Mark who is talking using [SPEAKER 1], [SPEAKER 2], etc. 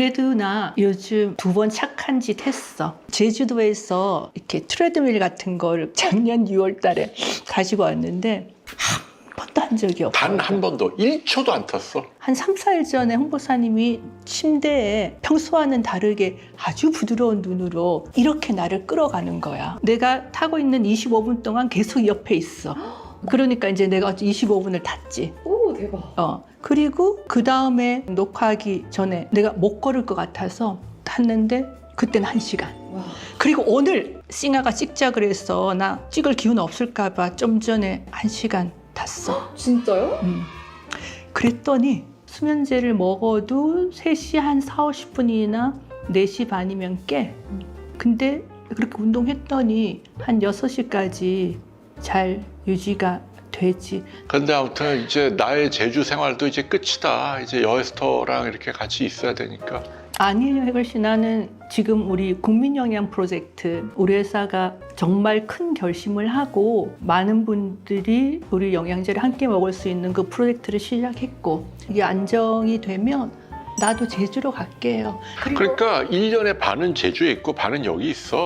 [SPEAKER 1] 그래도 나 요즘 두 번 착한 짓 했어. 제주도에서 이렇게 트레드밀 같은 걸 작년 6월 달에 가지고 왔는데 한 번도 한 적이 없어.
[SPEAKER 2] 단 한 번도 1초도 안 탔어.
[SPEAKER 1] 한 3, 4일 전에 홍보사님이 침대에 평소와는 다르게 아주 부드러운 눈으로 이렇게 나를 끌어가는 거야. 내가 타고 있는 25분 동안 계속 옆에 있어. 그러니까 이제 내가 25분을 탔지.
[SPEAKER 3] 오 대박.
[SPEAKER 1] 어. 그리고 그 다음에 녹화하기 전에 내가 못 걸을 것 같아서 탔는데 그때는 한 시간.
[SPEAKER 3] 와.
[SPEAKER 1] 그리고 오늘 싱아가 찍자 그래서 나 찍을 기운 없을까봐 좀 전에 한 시간 탔어.
[SPEAKER 3] 진짜요?
[SPEAKER 1] 음. 그랬더니 수면제를 먹어도 3시 한 4, 50분이나 4시 반이면 깨. 근데 그렇게 운동했더니 한 6시까지 잘 유지가 되지.
[SPEAKER 2] 근데 아무튼 이제 나의 제주 생활도 이제 끝이다. 이제 여에스터랑 이렇게 같이 있어야 되니까.
[SPEAKER 1] 아니에요, 해글 씨. 나는 지금 우리 국민영양 프로젝트, 우리 회사가 정말 큰 결심을 하고 많은 분들이 우리 영양제를 함께 먹을 수 있는 그 프로젝트를 시작했고 이게 안정이 되면 나도 제주로 갈게요. 그리고
[SPEAKER 2] 그러니까 1년에 반은 제주에 있고 반은 여기 있어.